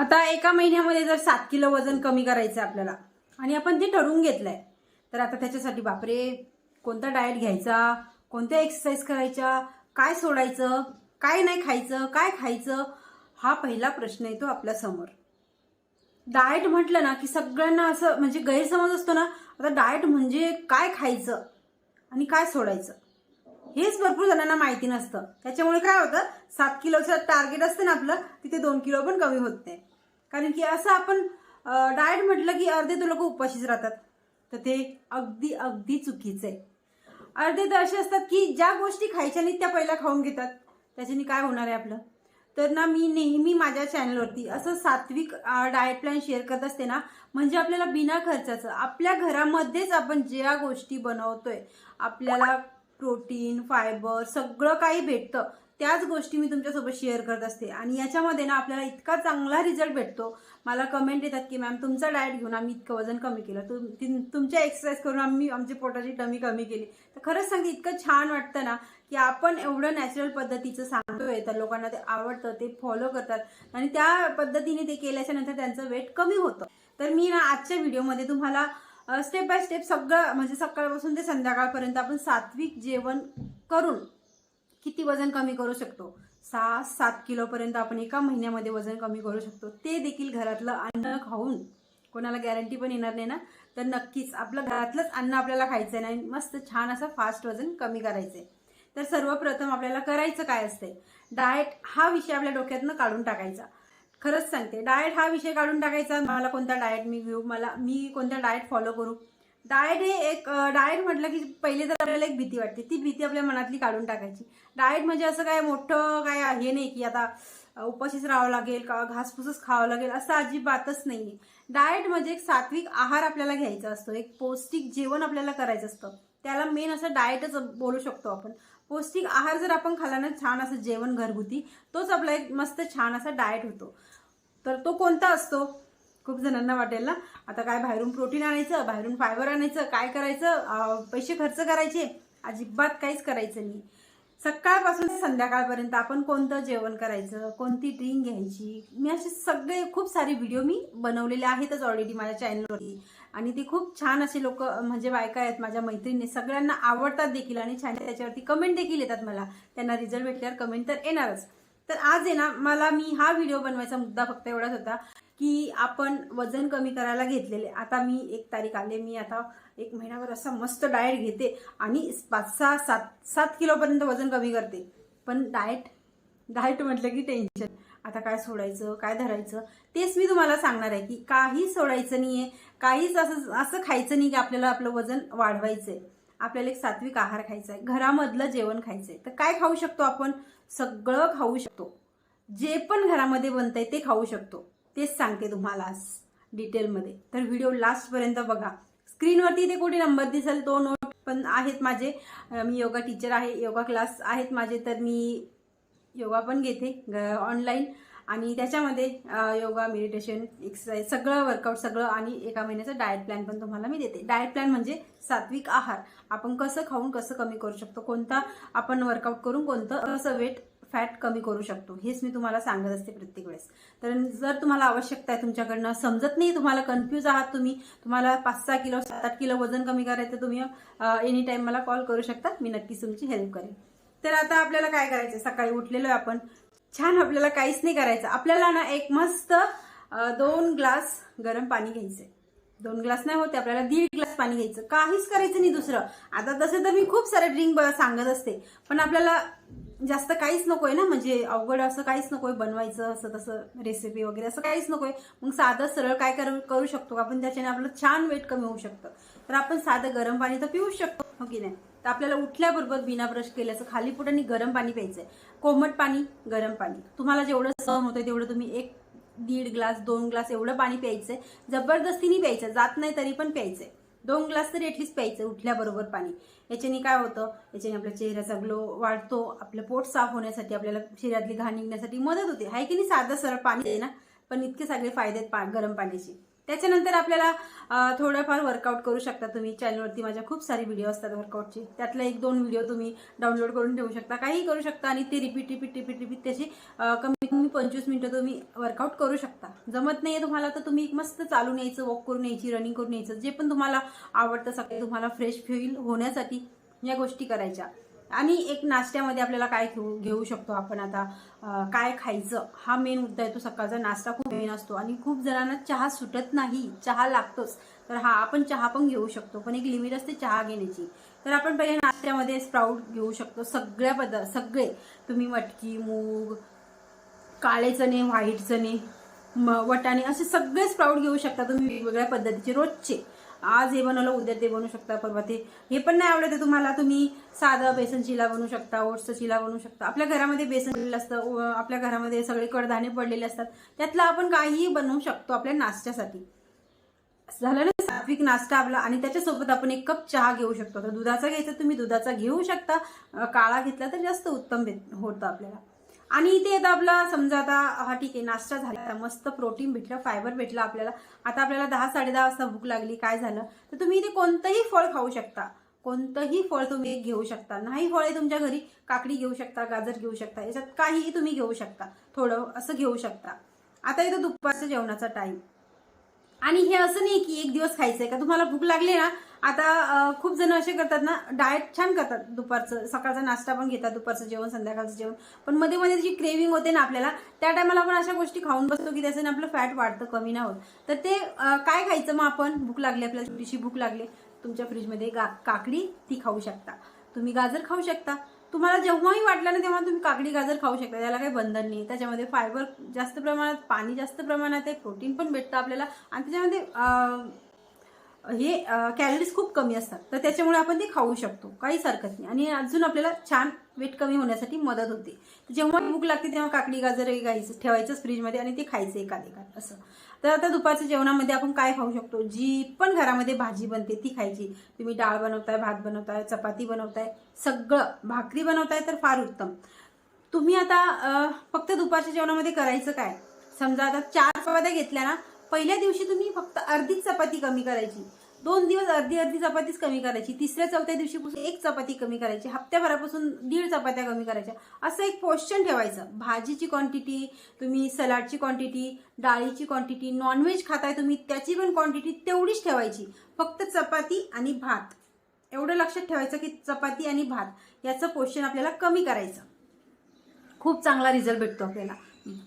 आता एका महिन्यामध्ये जर सात किलो वजन कमी करायचं आहे आपल्याला आणि आपण ते ठरवून घेतलंय तर आता त्याच्यासाठी बापरे कोणता डाएट घ्यायचा कोणत्या एक्सरसाइज करायच्या काय सोडायचं काय नाही खायचं काय खायचं हा पहिला प्रश्न येतो आपल्यासमोर. डाएट म्हटलं ना की सगळ्यांना असं म्हणजे गैरसमज असतो ना आता डाएट म्हणजे काय खायचं आणि काय सोडायचं? हेच भरपूर जणांना माहिती नसतं. त्याच्यामुळे काय होतं सात किलोचं टार्गेट असतं ना आपलं तिथे दोन किलो पण कमी होत नाही. कारण की असं आपण डाएट म्हटलं की अर्धे तर लोक उपाशीच राहतात. तर ते अगदी अगदी चुकीचं आहे. अर्धे तर असे असतात की ज्या गोष्टी खायच्या नाहीत त्या पहिल्या खाऊन घेतात. त्याच्याने काय होणार आहे आपलं? तर ना मी नेहमी माझ्या चॅनलवरती असं सात्विक डाएट प्लॅन शेअर करत असते ना म्हणजे आपल्याला बिना खर्चाचं आपल्या घरामध्येच आपण ज्या गोष्टी बनवतोय आपल्याला प्रोटीन फायबर सगळं काही भेटतं. त्याच गोष्टी मी तुमच्यासोबत शेअर करत असते. आणि याच्यामध्ये ना आपल्याला इतका चांगला रिझल्ट भेटतो. मला कमेंट येतात की मॅम तुमचा डाएट घेऊन आम्ही इतकं वजन कमी केलं. तुम तुमच्या एक्सरसाइज करून आम्ही आमची पोटाची टमी कमी केली. तर खरंच सांगते इतकं छान वाटतं ना की आपण एवढं नॅचरल पद्धतीचं सांगतोय. तर लोकांना ते आवडतं ते फॉलो करतात. आणि त्या पद्धतीने ते केल्याच्यानंतर त्यांचं वेट कमी होतं. तर मी ना आजच्या व्हिडिओमध्ये तुम्हाला स्टेप बाय स्टेप सगळं म्हणजे सकाळपासून ते संध्याकाळपर्यंत आपण सात्विक जेवण करून किती वजन कमी करू शकतो? सहा सात किलोपर्यंत आपण एका महिन्यामध्ये वजन कमी करू शकतो. ते देखील घरातलं अन्न खाऊन कोणाला गॅरंटी पण येणार नाही ना? तर नक्कीच आपलं घरातलंच अन्न आपल्याला खायचं आहे आणि मस्त छान असं फास्ट वजन कमी करायचंय. तर सर्वप्रथम आपल्याला करायचं काय असते डाएट हा विषय आपल्या डोक्यातनं काढून टाकायचा. खरंच सांगते डाएट हा विषय काढून टाकायचा. मला कोणता डाएट मी घेऊ? मला मी कोणता डाएट फॉलो करू? डाएट हे एक डाएट म्हटलं की पहिले तर आपल्याला एक भीती वाटते. ती भीती आपल्या मनातली काढून टाकायची. डाएट म्हणजे असं काय मोठं काय हे नाही की आता उपाशीच राहावं लागेल का घासफुसच खावं लागेल असं अजिबातच नाहीये. डाएट म्हणजे एक सात्विक आहार आपल्याला घ्यायचा असतो. एक पौष्टिक जेवण आपल्याला करायचं असतं. त्याला मेन असं डाएटच बोलू शकतो आपण. पौष्टिक आहार जर आपण खाला ना छान असं जेवण घरगुती तोच आपला एक मस्त छान असा डाएट होतो. तर तो कोणता असतो? खूप जणांना वाटेल ना. आता काय बाहेरून प्रोटीन आणायचं बाहेरून फायबर आणायचं काय करायचं? पैसे खर्च करायचे? अजिबात काहीच करायचं नाही. सकाळपासून ते संध्याकाळपर्यंत आपण कोणतं जेवण करायचं कोणती ड्रिंक घ्यायची? मी असे सगळे खूप सारे व्हिडिओ मी बनवलेले आहेतच ऑलरेडी माझ्या चॅनलवरती आणि ते खूप छान असे लोक म्हणजे बायका आहेत माझ्या मैत्रिणी सगळ्यांना आवडतात देखील. आणि छान त्याच्यावरती कमेंट देखील येतात मला. त्यांना रिझल्ट भेटल्यावर कमेंट तर येणारच. तर आज आहे ना मला मी हा व्हिडिओ बनवायचा मुद्दा फक्त एवढाच होता की आपण वजन कमी करायला घेतलेले. आता मी एक तारीख आले मी आता एक महिनाभर असा मस्त डाएट घेते आणि पाच सहा सात सात किलोपर्यंत वजन कमी करते. पण डाएट डाएट म्हटलं की टेन्शन आता काय सोडायचं काय धरायचं? तेच मी तुम्हाला सांगणार आहे की काही सोडायचं नाही आहे काहीच असं असं खायचं नाही की आपल्याला आपलं वजन वाढवायचं आहे आपल्याला एक सात्विक आहार खायचा आहे घरामधलं जेवण खायचं आहे तर काय खाऊ शकतो आपण? सगळं खाऊ शकतो. जे पण घरामध्ये बनतंय ते खाऊ शकतो. तेच सांगते तुम्हाला आज डिटेलमध्ये. तर व्हिडिओ लास्टपर्यंत बघा. स्क्रीनवरती ते कुठे नंबर दिसेल तो नोट पण आहेत माझे. मी योगा टीचर आहे योगा क्लास आहेत माझे तर मी योगा पण घेते ऑनलाईन आणि त्याच्यामध्ये योगा मेडिटेशन एक्सरसाइज सगळं वर्कआउट सगळं आणि एका महिन्याचं डाएट प्लॅन पण तुम्हाला मी देते. डाएट प्लॅन म्हणजे सात्विक आहार. आपण कसं खाऊन कसं कमी करू शकतो? कोणता आपण वर्कआउट करून कोणतं कसं वेट फॅट कमी करू शकतो? हेच मी तुम्हाला सांगत असते प्रत्येक वेळेस. तर जर तुम्हाला आवश्यकता आहे तुमच्याकडनं समजत नाही तुम्हाला कन्फ्यूज आहात तुम्ही तुम्हाला पाच सहा किलो सात आठ किलो वजन कमी करायचं तुम्ही एनी टाईम मला कॉल करू शकता. मी नक्कीच तुमची हेल्प करेन. तर आता आपल्याला काय करायचं सकाळी उठलेलो आहे आपण. छान आपल्याला काहीच नाही करायचं. आपल्याला ना एक मस्त दोन ग्लास गरम पाणी घ्यायचंय. दोन ग्लास नाही होते आपल्याला दीड ग्लास पाणी घ्यायचं. काहीच करायचं नाही दुसरं. आता तसं तर मी खूप सारे ड्रिंक सांगत असते. पण आपल्याला जास्त काहीच नकोय ना? म्हणजे अवघड असं काहीच नकोय बनवायचं असं तसं रेसिपी वगैरे असं काहीच नकोय. मग साधं सरळ काय करू करू शकतो का? आपण त्याच्याने आपलं छान वेट कमी होऊ शकतं. तर आपण साधं गरम पाणी तर पिऊच शकतो हो की नाही? तर आपल्याला उठल्याबरोबर बिना ब्रश केल्याचं खाली पोटाने गरम पाणी प्यायचंय. कोमट पाणी गरम पाणी. तुम्हाला जेवढं सहन होतंय तेवढं तुम्ही एक दीड ग्लास दोन ग्लास एवढं पाणी प्यायचंय. जबरदस्तीने प्यायचं जात नाही तरी पण प्यायचंय. दोन ग्लास तरी ऍटलीस्ट प्यायचं उठल्याबरोबर पाणी. याच्याने काय होतं? याच्याने आपल्या चेहऱ्याचा ग्लो वाढतो आपलं पोट साफ होण्यासाठी आपल्याला शरीरातली घाण निघण्यासाठी मदत होते. हाय की नाही? साधं सरळ पाणी आहे ना? पण इतके सगळे फायदे आहेत पा गरम पाण्याचे. त्याच्यानंतर आपल्याला थोडंफार वर्कआउट करू शकता तुम्ही. चॅनलवरती माझ्या खूप सारे व्हिडिओ असतात वर्कआउटचे त्यातला एक दोन व्हिडिओ तुम्ही डाउनलोड करून ठेवू शकता. काही करू शकता आणि ते रिपीट रिपीट रिपीट रिपीट त्याचे कमी कमीत कमी पंचवीस मिनटं तुम्ही वर्कआउट करू शकता. जमत नाहीये तुम्हाला तर तुम्ही मस्त चालून यायचं वॉक करून यायची रनिंग करून यायचं जे पण तुम्हाला आवडतं सगळं तुम्हाला फ्रेश फील होण्यासाठी या गोष्टी करायच्या. आणि एक नाश्त्यामध्ये आपल्याला काय घेऊ घेऊ शकतो आपण आता काय खायचं हा मेन मुद्दा आहे तो सकाळचा नाश्ता खूप मेन असतो. आणि खूप जणांना चहा सुटत नाही चहा लागतोच तर हा आपण चहा पण घेऊ शकतो. पण एक लिमिट असते चहा घेण्याची. तर आपण पहिले नाश्त्यामध्ये स्प्राऊट घेऊ शकतो. सगळ्या पदार्थ सगळे. तुम्ही मटकी मूग काळे चणे व्हाईट चणे वटाणे असे सगळे स्प्राऊट घेऊ शकता तुम्ही वेगवेगळ्या पद्धतीचे रोजचे. आज हे बनवलं उद्या ते बनवू शकता परवा ते. हे पण नाही आवडत आहे तुम्हाला तुम्ही साधं बेसन चिला बनवू शकता ओट्सचं चिला बनवू शकता. आपल्या घरामध्ये बेसन पडलेलं असतं आपल्या घरामध्ये सगळे कडधाने पडलेले असतात. त्यातलं आपण काहीही बनवू शकतो आपल्या नाश्त्यासाठी. झालं ना सात्विक नाश्ता आपला आणि त्याच्यासोबत आपण एक कप चहा घेऊ शकतो. तर दुधाचा घ्यायचा तुम्ही दुधाचा घेऊ शकता. काळा घेतला तर जास्त उत्तम होतं आपल्याला. आणि इथे आता आपला समजा आता हा ठीक आहे नाश्ता झाला मस्त प्रोटीन भेटलं फायबर भेटलं आपल्याला. आता आपल्याला दहा साडे दहा वाजता भूक लागली काय झालं? तर तुम्ही इथे कोणतंही फळ खाऊ शकता. कोणतंही फळ तुम्ही घेऊ शकता. नाही फळे तुमच्या घरी काकडी घेऊ शकता गाजर घेऊ शकता याच्यात काहीही तुम्ही घेऊ शकता. थोडं असं घेऊ शकता. आता इथं दुपारच्या जेवणाचा टाईम आणि हे असं नाही की एक दिवस खायचंय का? तुम्हाला भूक लागली ना आता खूप जण असे करतात ना डाएट छान करतात दुपारचं. सकाळचा नाश्ता पण घेतात दुपारचं जेवण संध्याकाळचं जेवण. पण मध्ये मध्ये जी क्रेविंग होते ना आपल्याला त्या टायमाला आपण अशा गोष्टी खाऊन बसतो की त्याच्याने आपलं फॅट वाढतं कमी नाही होत. तर ते काय खायचं मग आपण? भूक लागली आपल्याला थोडीशी भूक लागली. तुमच्या फ्रीजमध्ये गा काकडी ती खाऊ शकता. तुम्ही गाजर खाऊ शकता. तुम्हाला जेव्हाही वाटलं ना तेव्हा तुम्ही काकडी गाजर खाऊ शकता. त्याला काही बंधन नाही. त्याच्यामध्ये फायबर जास्त प्रमाणात पाणी जास्त प्रमाणात आहे प्रोटीन पण भेटतं आपल्याला. आणि त्याच्यामध्ये हे कॅलरीज खूप कमी असतात. तर त्याच्यामुळे आपण ते खाऊ शकतो. काहीच हरकत नाही. आणि अजून आपल्याला छान वेट कमी होण्यासाठी मदत होते. जेव्हा भूक लागते तेव्हा काकडी गाजर हे घ्यायचं ठेवायचंच फ्रीजमध्ये आणि ते खायचं एकात एकात असं. तर आता दुपारच्या जेवणामध्ये आपण काय खाऊ शकतो? जी पण घरामध्ये भाजी बनते ती खायची. तुम्ही डाळ बनवताय भात बनवताय चपाती बनवताय सगळं. भाकरी बनवताय तर फार उत्तम. तुम्ही आता फक्त दुपारच्या जेवणामध्ये करायचं काय? समजा आता चार चपात्या घेतल्या ना पहिल्या दिवशी तुम्ही फक्त अर्धीच चपाती कमी करायची. दोन दिवस अर्धी अर्धी चपातीच कमी करायची. तिसऱ्या चौथ्या दिवशीपासून एक चपाती कमी करायची. हप्त्याभरापासून दीड चपात्या कमी करायच्या. असं एक पोश्चन ठेवायचं. भाजीची क्वांटिटी तुम्ही सलाडची क्वांटिटी डाळीची क्वांटिटी नॉनव्हेज खाताय तुम्ही त्याची पण क्वांटिटी तेवढीच ठेवायची. फक्त चपाती आणि भात. एवढं लक्षात ठेवायचं की चपाती आणि भात याचं पोश्चन आपल्याला कमी करायचं. खूप चांगला रिझल्ट भेटतो आपल्याला.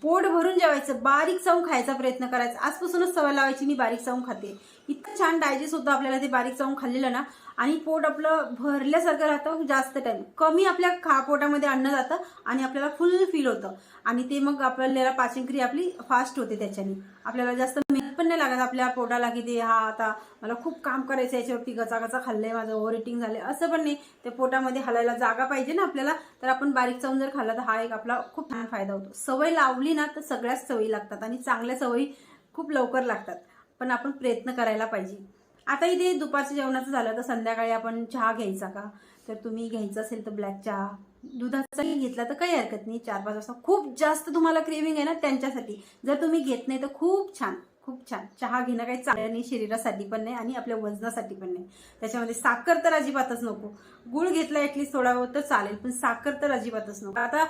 पोट भरून जेवायचं बारीक चावून खायचा प्रयत्न करायचा. आजपासूनच सवय लावायची मी बारीक चावून खाते. इतकं छान डायजेस्ट होतं आपल्याला ते बारीक चावून खाल्लेलं ना. आणि पोट आपलं भरल्यासारखं राहतं जास्त टाइम कमी आपल्या खा पोटामध्ये अन्न जातं आणि आपल्याला फुल फील होतं. आणि ते मग आपल्याला पाचनक्रिया आपली फास्ट होते त्याच्याने. आपल्याला जास्त पण नाही लागत आपल्या पोटाला की ते हा आता मला खूप काम करायचं याच्यावरती गचागचा खाल्लंय माझं ओव्हर इटिंग झालंय असं पण नाही. ते पोटामध्ये हलायला जागा पाहिजे ना आपल्याला. तर आपण बारीक चावून जर खाल्ला तर हा एक आपला खूप छान फायदा होतो. सवय लावली ना तर सगळ्याच सवयी लागतात आणि चांगल्या सवयी खूप लवकर लागतात. पण आपण प्रयत्न करायला पाहिजे. आता इथे दुपारच्या जेवणाचं झालं तर संध्याकाळी आपण चहा घ्यायचा का? तर तुम्ही घ्यायचा असेल तर ब्लॅक चहा. दुधाचाही घेतला तर काही हरकत नाही. चार पाच वाजता खूप जास्त तुम्हाला क्रेविंग आहे ना त्यांच्यासाठी. जर तुम्ही घेत नाही तर खूप छान. खूप छान. चहा घेणं काही चांगलं नाही शरीरासाठी पण नाही आणि आपल्या वजनासाठी पण नाही. त्याच्यामध्ये साखर तर अजिबातच नको. गुळ घेतला ऍटलीस्ट थोडा बहुत तर चालेल पण साखर तर अजिबातच नको. आता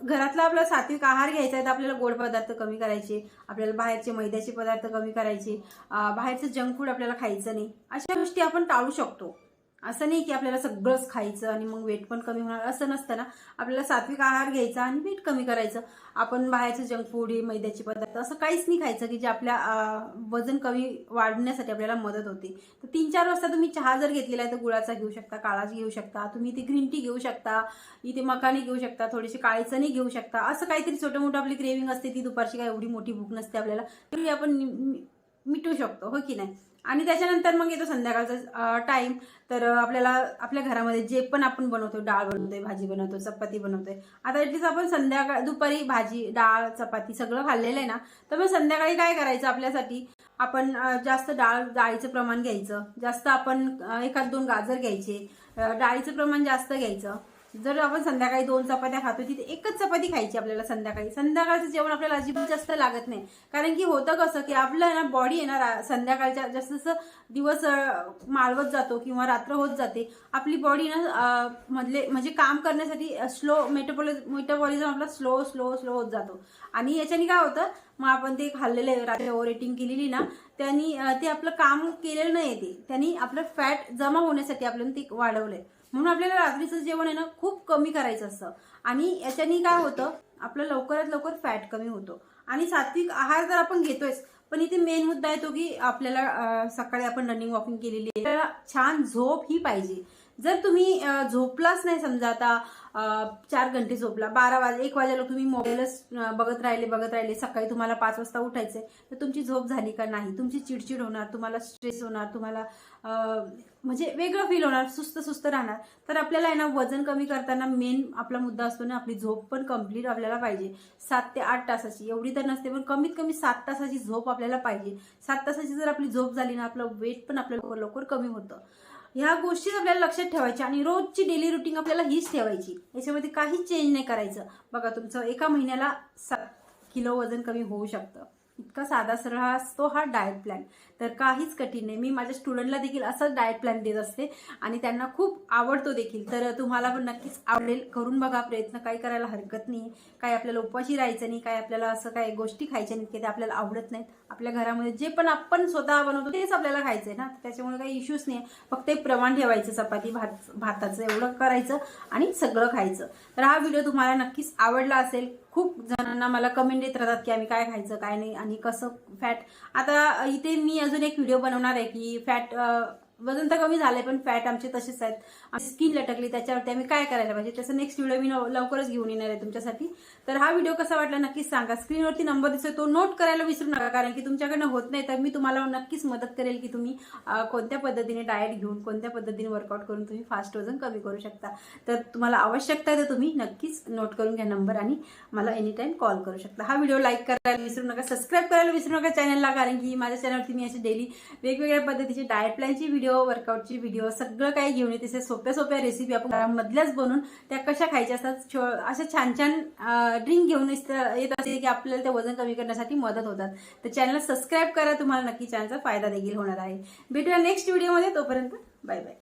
घरातला आपला सात्विक आहार घ्यायचा आहे तर आपल्याला गोड पदार्थ कमी करायचे आपल्याला बाहेरचे मैद्याचे पदार्थ कमी करायचे बाहेरचं जंक फूड आपल्याला खायचं नाही. अशा गोष्टी आपण टाळू शकतो. असं नाही की आपल्याला सगळंच खायचं आणि मग वेट पण कमी होणार असं नसतं ना. आपल्याला सात्विक आहार घ्यायचा आणि वेट कमी करायचं. आपण बाहेरचं जंक फूड हे मैद्याचे पदार्थ असं काहीच नाही खायचं की जे आपल्या वजन कमी वाढण्यासाठी आपल्याला मदत होते. तर तीन चार वाजता तुम्ही चहा जर घेतलेला आहे तर गुळाचा घेऊ शकता काळाचा घेऊ शकता. तुम्ही इथे ग्रीन टी घेऊ शकता इथे मकाने घेऊ शकता थोडेसे काळे चणे घेऊ शकता. असं काहीतरी छोटं मोठं आपली क्रेविंग असते ती दुपारची काय एवढी मोठी भूक नसते आपल्याला. तरी आपण नि- मिटू शकतो हो की नाही? आणि त्याच्यानंतर मग येतो संध्याकाळचा टाइम तर आपल्याला आपल्या घरामध्ये जे पण आपण बनवतो डाळ बनवतोय भाजी बनवतो चपाती बनवतोय. आता ऍटलीस्ट आपण संध्याकाळ दुपारी भाजी डाळ चपाती सगळं खाल्लेलं आहे ना तर मग संध्याकाळी काय करायचं आपल्यासाठी? आपण जास्त डाळ डाळीचं प्रमाण घ्यायचं. जास्त आपण एखाद दोन गाजर घ्यायचे. डाळीचं प्रमाण जास्त घ्यायचं. जर आपण संध्याकाळी दोन चपात्या खातो तिथे एकच चपाती खायची आपल्याला संध्याकाळी. संध्याकाळचं जेवण आपल्याला अजिबात जास्त लागत नाही. कारण की होतं कसं की आपलं ना बॉडी आहे ना संध्याकाळच्या जसं जसं दिवस माळवत जातो किंवा रात्र होत जाते आपली बॉडी ना मधले म्हणजे काम करण्यासाठी स्लो मेटाबॉलिझ मेटाबॉलिझम आपला स्लो स्लो स्लो होत जातो. आणि याच्याने काय होतं मग आपण ते खाल्लेले रात्री ओव्हर रेटिंग केलेली ना त्यांनी ते आपलं काम केलेलं नाही ते. त्यांनी आपलं फॅट जमा होण्यासाठी आपल्याला ते वाढवलंय. म्हणून आपल्याला रात्रीचं जेवण आहे ना खूप कमी करायचं असतं. आणि याच्याने काय होतं आपलं लवकरात लवकर फॅट कमी होतो. आणि सात्विक आहार तर आपण घेतोयच पण इथे मेन मुद्दा येतो की आपल्याला सकाळी आपण रनिंग वॉकिंग केलेली आहे. छान झोप ही पाहिजे. जर तुम्ही झोपलाच नाही समजा आता चार घंटे झोपला. बारा वाजे एक वाजेला तुम्ही मोबाईलच बघत राहिले बघत राहिले. सकाळी तुम्हाला पाच वाजता उठायचंय. तर तुमची झोप झाली का नाही? तुमची चिडचिड होणार तुम्हाला स्ट्रेस होणार तुम्हाला म्हणजे वेगळं फील होणार सुस्त सुस्त राहणार. तर आपल्याला आहे ना वजन कमी करताना मेन आपला मुद्दा असतो ना आपली झोप पण कंप्लीट आपल्याला पाहिजे. सात ते आठ तासाची. एवढी तर नसते पण कमीत कमी सात तासाची झोप आपल्याला पाहिजे. सात तासाची जर आपली झोप झाली ना आपलं वेट पण आपलं लवकर लवकर कमी होतं. ह्या गोष्टीच आपल्याला लक्षात ठेवायच्या आणि रोजची डेली रुटीन आपल्याला हीच ठेवायची. याच्यामध्ये काहीच चेंज नाही करायचं. बघा तुमचं एका महिन्याला सात किलो वजन कमी होऊ शकतं. इतका साधा सरळ असतो हा डाएट प्लॅन तर काहीच कठीण नाही. मी माझ्या स्टुडंटला देखील असाच डाएट प्लॅन देत असते. आणि त्यांना खूप आवडतो देखील. तर तुम्हाला पण नक्कीच आवडेल. करून बघा प्रयत्न. काही करायला हरकत नाही. काय आपल्याला उपाशी राहायचं नाही. काय आपल्याला असं काय गोष्टी खायच्या नाहीत की ते आपल्याला आवडत नाहीत. आपल्या घरामध्ये जे पण आपण स्वतः बनवतो तेच आपल्याला खायचंय ना. त्याच्यामुळे काही इश्यूज नाही. फक्त एक प्रमाण ठेवायचं. चपाती भात भाताचं एवढं करायचं आणि सगळं खायचं. तर हा व्हिडिओ तुम्हाला नक्कीच आवडला असेल. खूप जणांना मला कमेंट येत राहतात की आम्ही काय खायचं काय नाही आणि कसं फॅट आता इथे मी अजून एक व्हिडिओ बनवणार आहे की फॅट वजन तर कमी झालंय पण फॅट आमचे तसेच आहेत. आमची स्किन लटकली त्याच्यावरती आम्ही काय करायला पाहिजे? त्याचा नेक्स्ट व्हिडिओ मी लवकरच घेऊन येणार आहे तुमच्यासाठी. तर हा व्हिडिओ कसा वाटला नक्कीच सांगा. स्क्रीनवरती नंबर दिसतोय तो नोट करायला विसरू नका कारण की तुमच्याकडनं होत नाही तर मी तुम्हाला नक्कीच मदत करेल की तुम्ही कोणत्या पद्धतीने डाएट घेऊन कोणत्या पद्धतीने वर्कआउट करून तुम्ही फास्ट वजन कमी करू शकता. तर तुम्हाला आवश्यकता आहे तर तुम्ही नक्कीच नोट करून घ्या नंबर आणि मला एनी टाइम कॉल करू शकता. हा व्हिडिओ लाईक करायला विसरू नका सबस्क्राईब करायला विसरू नका चॅनलला कारण की माझ्या चॅनलवरती मी असे डेली वेगवेगळ्या पद्धतीचे डाएट प्लॅनची व्हिडिओ वर्कआउटची व्हिडिओ सगळं काही घेऊन येते. तसे सोप्या सोप्या रेसिपी आपण मधल्याच बनवून त्या कशा खायच्या असतात अशा छान छान ड्रिंक घेऊन येत येत असते की आपल्याला ते वजन कमी करण्यासाठी मदत होतात. तर चॅनल सबस्क्राईब करा तुम्हाला नक्की चॅनलचा फायदा देखील होणार आहे. भेटूया नेक्स्ट व्हिडिओमध्ये तोपर्यंत बाय बाय